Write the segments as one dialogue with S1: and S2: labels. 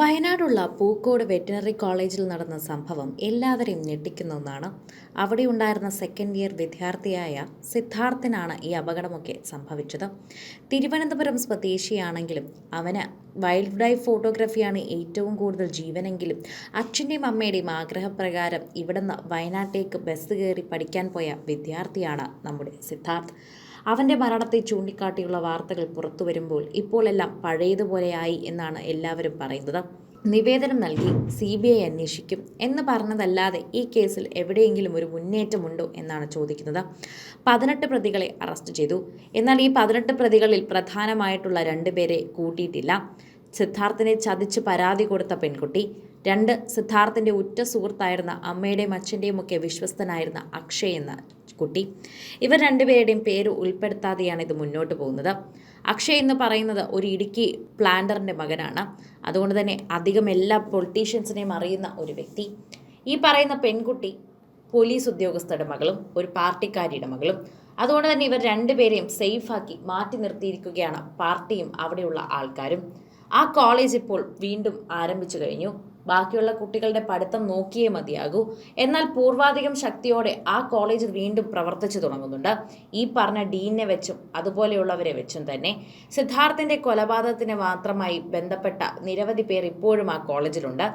S1: വയനാടുള്ള Pookode veterinary കോളേജിൽ നടന്ന സംഭവം എല്ലാവരെയും ഞെട്ടിക്കുന്ന ഒന്നാണ്. അവിടെ ഉണ്ടായിരുന്ന സെക്കൻഡ് ഇയർ വിദ്യാർത്ഥിയായ സിദ്ധാർത്ഥനാണ് ഈ അപകടമൊക്കെ സംഭവിച്ചത്. തിരുവനന്തപുരം സ്വദേശിയാണെങ്കിലും അവന് വൈൽഡ് ലൈഫ് ഫോട്ടോഗ്രാഫിയാണ് ഏറ്റവും കൂടുതൽ ജീവനെങ്കിലും. അച്ഛന്റെയും അമ്മയുടെയും ആഗ്രഹപ്രകാരം ഇവിടുന്ന് വയനാട്ടേക്ക് ബസ് കയറി പഠിക്കാൻ പോയ വിദ്യാർത്ഥിയാണ് നമ്മുടെ സിദ്ധാർത്ഥ്. അവന്റെ മരണത്തെ ചൂണ്ടിക്കാട്ടിയുള്ള വാർത്തകൾ പുറത്തു വരുമ്പോൾ ഇപ്പോഴെല്ലാം പഴയതുപോലെയായി എന്നാണ് എല്ലാവരും പറയുന്നത്. നിവേദനം നൽകി സി ബി ഐ അന്വേഷിക്കും എന്ന് പറഞ്ഞതല്ലാതെ ഈ കേസിൽ എവിടെയെങ്കിലും ഒരു മുന്നേറ്റമുണ്ടോ എന്നാണ് ചോദിക്കുന്നത്. പതിനെട്ട് പ്രതികളെ അറസ്റ്റ് ചെയ്തു. എന്നാൽ ഈ പതിനെട്ട് പ്രതികളിൽ പ്രധാനമായിട്ടുള്ള രണ്ടുപേരെ കൂട്ടിയിട്ടില്ല. സിദ്ധാർത്ഥിനെ ചതിച്ച് പരാതി കൊടുത്ത പെൺകുട്ടി രണ്ട് സിദ്ധാർത്ഥിന്റെ ഉറ്റ സുഹൃത്തായിരുന്ന അമ്മയുടെയും അച്ഛന്റെയും ഒക്കെ വിശ്വസ്തനായിരുന്ന അക്ഷയ് എന്ന കുട്ടി. ഇവർ രണ്ടുപേരുടെയും പേര് ഉൾപ്പെടുത്താതെയാണ് ഇത് മുന്നോട്ട് പോകുന്നത്. അക്ഷയ് എന്ന് പറയുന്നത് ഒരു ഇടുക്കി പ്ലാന്ററിന്റെ മകനാണ്. അതുകൊണ്ട് തന്നെ അധികം എല്ലാ പൊളിറ്റീഷ്യൻസിനെയും അറിയുന്ന ഒരു വ്യക്തി. ഈ പറയുന്ന പെൺകുട്ടി പോലീസ് ഉദ്യോഗസ്ഥരുടെ മകളും ഒരു പാർട്ടിക്കാരിയുടെ മകളും. അതുകൊണ്ട് തന്നെ ഇവർ രണ്ടുപേരെയും സേഫാക്കി മാറ്റി നിർത്തിയിരിക്കുകയാണ് പാർട്ടിയും അവിടെയുള്ള ആൾക്കാരും. ആ കോളേജ് ഇപ്പോൾ വീണ്ടും ആരംഭിച്ചു കഴിഞ്ഞു. ബാക്കിയുള്ള കുട്ടികളുടെ പഠിത്തം നോക്കിയേ മതിയാകൂ. എന്നാൽ പൂർവാധികം ശക്തിയോടെ ആ കോളേജ് വീണ്ടും പ്രവർത്തിച്ചു തുടങ്ങുന്നുണ്ട്. ഈ പറഞ്ഞ ഡീനെ വെച്ചും അതുപോലെയുള്ളവരെ വെച്ചും തന്നെ സിദ്ധാർത്ഥിന്റെ കൊലപാതകത്തിന് മാത്രമായി ബന്ധപ്പെട്ട നിരവധി പേർ ഇപ്പോഴും ആ കോളേജിലുണ്ട്.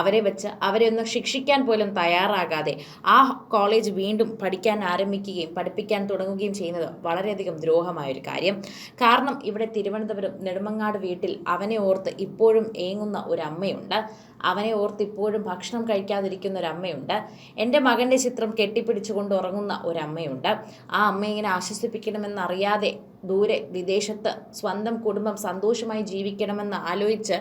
S1: അവരെ വെച്ച് അവരെ ഒന്ന് ശിക്ഷിക്കാൻ പോലും തയ്യാറാകാതെ ആ കോളേജ് വീണ്ടും പഠിക്കാൻ ആരംഭിക്കുകയും പഠിപ്പിക്കാൻ തുടങ്ങുകയും ചെയ്യുന്നത് വളരെയധികം ദ്രോഹമായ ഒരു കാര്യം. കാരണം ഇവിടെ തിരുവനന്തപുരം നെടുമങ്ങാട് വീട്ടിൽ അവനെ ഓർത്ത് ഇപ്പോഴും ഏങ്ങുന്ന ഒരു അമ്മയുണ്ട്. അവനെ ഓർത്ത് ഇപ്പോഴും ഭക്ഷണം കഴിക്കാതിരിക്കുന്ന ഒരു അമ്മയുണ്ട് എന്റെ മകന്റെ ചിത്രം കെട്ടിപ്പിടിച്ചുകൊണ്ട് ഉറങ്ങുന്ന ഒരമ്മയുണ്ട്. ആ അമ്മയെ ഇങ്ങനെ ആശ്വസിപ്പിക്കണമെന്നറിയാതെ ദൂരെ വിദേശത്ത് സ്വന്തം കുടുംബം സന്തോഷമായി ജീവിക്കണമെന്ന് ആലോചിച്ച്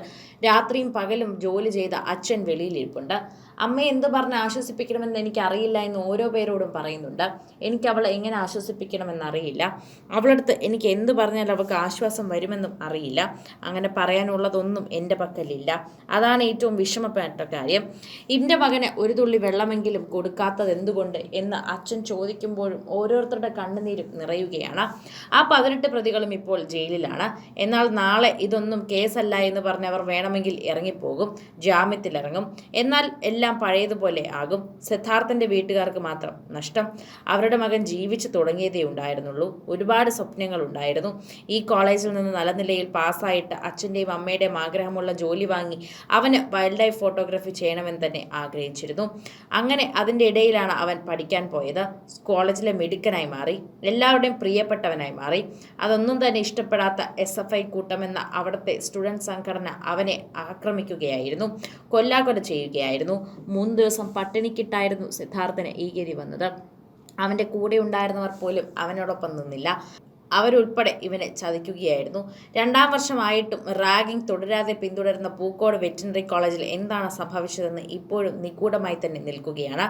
S1: രാത്രിയും പകലും ജോലി ചെയ്ത അച്ഛൻ വെളിയിലിരിപ്പുണ്ട്. അമ്മ എന്ത് പറഞ്ഞ് ആശ്വസിപ്പിക്കണമെന്ന് എനിക്കറിയില്ല എന്ന് ഓരോ പേരോടും പറയുന്നുണ്ട്. എനിക്ക് അവളെ എങ്ങനെ ആശ്വസിപ്പിക്കണമെന്ന് അറിയില്ല. അവളടുത്ത് എനിക്ക് എന്ത് പറഞ്ഞാൽ അവൾക്ക് ആശ്വാസം വരുമെന്നും അറിയില്ല. അങ്ങനെ പറയാനുള്ളതൊന്നും എന്റെ പക്കലില്ല. അതാണ് ഏറ്റവും വിഷമപ്പെട്ട കാര്യം. എന്റെ മകന് ഒരു തുള്ളി വെള്ളമെങ്കിലും കൊടുക്കാത്തത് എന്തുകൊണ്ട് എന്ന് അച്ഛൻ ചോദിക്കുമ്പോഴും ഓരോരുത്തരുടെ കണ്ണുനീരും നിറയുകയാണ്. ആ പതിനെട്ട് പ്രതികളും ഇപ്പോൾ ജയിലിലാണ്. എന്നാൽ നാളെ ഇതൊന്നും കേസല്ല എന്ന് പറഞ്ഞ് അവർ വേണമെങ്കിൽ ഇറങ്ങിപ്പോകും ജാമ്യത്തിലിറങ്ങും. എന്നാൽ എല്ലാം പഴയതുപോലെ ആകും. സിദ്ധാർത്ഥന്റെ വീട്ടുകാർക്ക് മാത്രം നഷ്ടം. അവരുടെ മകൻ ജീവിച്ചു തുടങ്ങിയതേ ഉണ്ടായിരുന്നുള്ളൂ. ഒരുപാട് സ്വപ്നങ്ങൾ ഉണ്ടായിരുന്നു. ഈ കോളേജിൽ നിന്ന് നല്ല നിലയിൽ പാസ്സായിട്ട് അച്ഛന്റെയും അമ്മയുടെയും ആഗ്രഹമുള്ള ജോലി വാങ്ങി അവന് വൈൽഡ് ലൈഫ് ഫോട്ടോഗ്രാഫി ചെയ്യണമെന്ന് തന്നെ ആഗ്രഹിച്ചിരുന്നു. അങ്ങനെ അതിന്റെ ഇടയിലാണ് അവൻ പഠിക്കാൻ പോയത്. കോളേജിലെ മിടുക്കനായി മാറി. എല്ലാവരുടെയും പ്രിയപ്പെട്ടവനായി മാറി. അതൊന്നും തന്നെ ഇഷ്ടപ്പെടാത്ത എസ് എഫ് ഐ കൂട്ടമെന്ന അവിടുത്തെ സ്റ്റുഡന്റ് സംഘടന അവനെ ആക്രമിക്കുകയായിരുന്നു. കൊല്ലാകൊല ചെയ്യുകയായിരുന്നു. മൂന്ന് ദിവസം പട്ടിണിക്കിട്ടായിരുന്നു സിദ്ധാർത്ഥന് ഈ ഗതി വന്നത്. അവന്റെ കൂടെ ഉണ്ടായിരുന്നവർ പോലും അവനോടൊപ്പം നിന്നില്ല. അവരുൾപ്പെടെ ഇവനെ ചതിക്കുകയായിരുന്നു. രണ്ടാം വർഷമായിട്ടും റാഗിംഗ് തുടരാതെ പിന്തുടരുന്ന പൂക്കോട് വെറ്റിനറി കോളേജിൽ എന്താണ് സംഭവിച്ചതെന്ന് ഇപ്പോഴും നിഗൂഢമായി തന്നെ നിൽക്കുകയാണ്.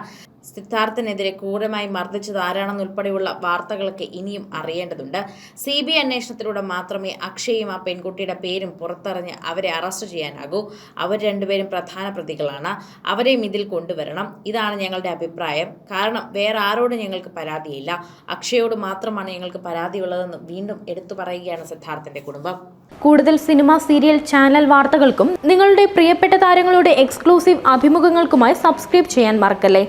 S1: സിദ്ധാർത്ഥിനെതിരെ ക്രൂരമായി മർദ്ദിച്ചത് ആരാണെന്നുൾപ്പെടെയുള്ള വാർത്തകളൊക്കെ ഇനിയും അറിയേണ്ടതുണ്ട്. സി ബി ഐ അന്വേഷണത്തിലൂടെ മാത്രമേ അക്ഷയും ആ പെൺകുട്ടിയുടെ പേരും പുറത്തറിഞ്ഞ് അവരെ അറസ്റ്റ് ചെയ്യാനാകൂ. അവർ രണ്ടുപേരും പ്രധാന പ്രതികളാണ്. അവരെയും ഇതിൽ കൊണ്ടുവരണം. ഇതാണ് ഞങ്ങളുടെ അഭിപ്രായം. കാരണം വേറെ ആരോടും ഞങ്ങൾക്ക് പരാതിയില്ല. അക്ഷയോട് മാത്രമാണ് ഞങ്ങൾക്ക് പരാതിയുള്ളതെന്ന് വീണ്ടും എടുത്തു പറയുകയാണ് സിദ്ധാർത്ഥിന്റെ കുടുംബം.
S2: കൂടുതൽ സിനിമ സീരിയൽ ചാനൽ വാർത്തകൾക്കും നിങ്ങളുടെ പ്രിയപ്പെട്ട താരങ്ങളുടെ എക്സ്ക്ലൂസീവ് അഭിമുഖങ്ങൾക്കുമായി സബ്സ്ക്രൈബ് ചെയ്യാൻ മറക്കല്ലേ?